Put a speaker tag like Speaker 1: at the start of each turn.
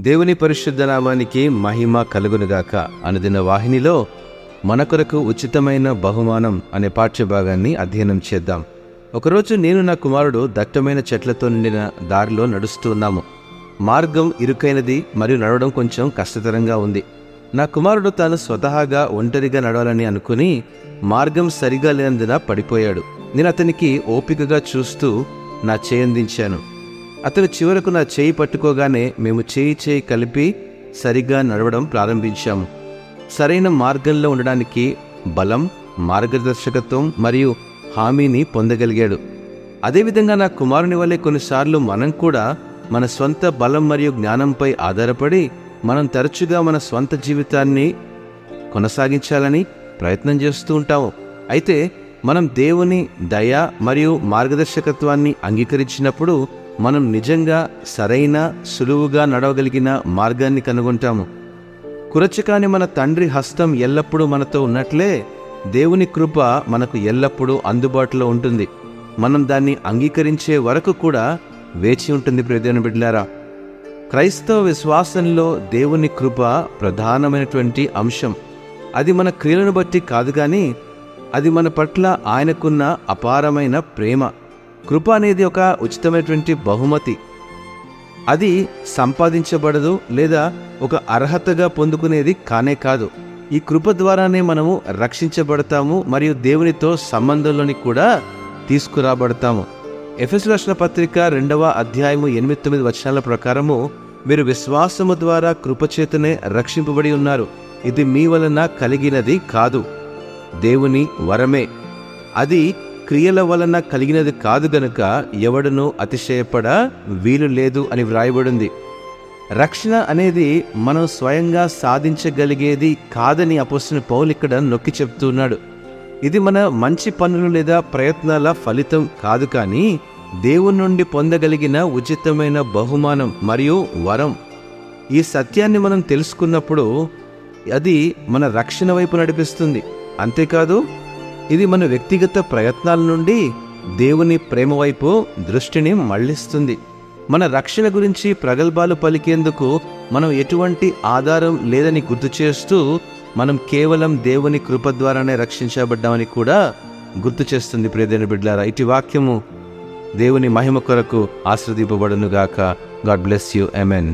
Speaker 1: దేవుని పరిశుద్ధ నామానికి మహిమ కలుగునుగాక. అనుదిన వాహినిలో మన కొరకు ఉచితమైన బహుమానం అనే పాఠ్యభాగాన్ని అధ్యయనం చేద్దాం. ఒకరోజు నేను నా కుమారుడు దట్టమైన చెట్లతో నిండిన దారిలో నడుస్తూ ఉన్నాము. మార్గం ఇరుకైనది మరియు నడవడం కొంచెం కష్టతరంగా ఉంది. నా కుమారుడు తాను స్వతహాగా ఒంటరిగా నడవాలని అనుకుని మార్గం సరిగా లేనందున పడిపోయాడు. నేను అతనికి ఓపికగా చూస్తూ నా చేయందించాను. అతను చివరకు నా చేయి పట్టుకోగానే మేము చేయి చేయి కలిపి సరిగ్గా నడవడం ప్రారంభించాము. సరైన మార్గంలో ఉండడానికి బలం మార్గదర్శకత్వం మరియు హామీని పొందగలిగాడు. అదేవిధంగా నా కుమారుని వల్లే కొన్నిసార్లు మనం కూడా మన స్వంత బలం మరియు జ్ఞానంపై ఆధారపడి మనం తరచుగా మన స్వంత జీవితాన్ని కొనసాగించాలని ప్రయత్నం చేస్తూ ఉంటాము. అయితే మనం దేవుని దయ మరియు మార్గదర్శకత్వాన్ని అంగీకరించినప్పుడు మనం నిజంగా సరైన సులువుగా నడవగలిగిన మార్గాన్ని కనుగొంటాము. కురచకాని మన తండ్రి హస్తం ఎల్లప్పుడూ మనతో ఉన్నట్లే దేవుని కృప మనకు ఎల్లప్పుడూ అందుబాటులో ఉంటుంది. మనం దాన్ని అంగీకరించే వరకు కూడా వేచి ఉంటుంది ప్రయోజన బిడ్లారా క్రైస్తవ విశ్వాసంలో దేవుని కృప ప్రధానమైనటువంటి అంశం. అది మన క్రియలను బట్టి కాదు కానీ అది మన పట్ల ఆయనకున్న అపారమైన ప్రేమ. కృప అనేది ఒక ఉచితమైనటువంటి బహుమతి. అది సంపాదించబడదు లేదా ఒక అర్హతగా పొందుకునేది కానే కాదు. ఈ కృప ద్వారానే మనము రక్షించబడతాము మరియు దేవునితో సంబంధంలోని కూడా తీసుకురాబడతాము. ఎఫెస్ రక్షణ పత్రిక రెండవ అధ్యాయము ఎనిమిది తొమ్మిది వచనాల ప్రకారము మీరు విశ్వాసము ద్వారా కృపచేతనే రక్షింపబడి ఉన్నారు. ఇది మీ వలన కలిగినది కాదు. దేవుని వరమే. అది క్రియల వలన కలిగినది కాదు గనుక ఎవడను అతిశయపడ వీలు లేదు అని వ్రాయబడింది. రక్షణ అనేది మనం స్వయంగా సాధించగలిగేది కాదని అపోసిన పౌలు ఇక్కడ నొక్కి చెప్తున్నాడు ఇది మన మంచి పనులు లేదా ప్రయత్నాల ఫలితం కాదు కానీ దేవుని నుండి పొందగలిగిన ఉచితమైన బహుమానం మరియు వరం. ఈ సత్యాన్ని మనం తెలుసుకున్నప్పుడు అది మన రక్షణ వైపు నడిపిస్తుంది. అంతేకాదు ఇది మన వ్యక్తిగత ప్రయత్నాల నుండి దేవుని ప్రేమ వైపు దృష్టిని మళ్ళిస్తుంది మన రక్షణ గురించి ప్రగల్భాలు పలికేందుకు మనం ఎటువంటి ఆధారం లేదని గుర్తు చేస్తూ మనం కేవలం దేవుని కృప ద్వారానే రక్షించబడ్డామని కూడా గుర్తు చేస్తుంది ప్రియదైన బిడ్డారా ఇటు వాక్యము దేవుని మహిమ కొరకు ఆశ్రదింపబడునుగాక గాడ్ బ్లెస్ యూ. ఎమెన్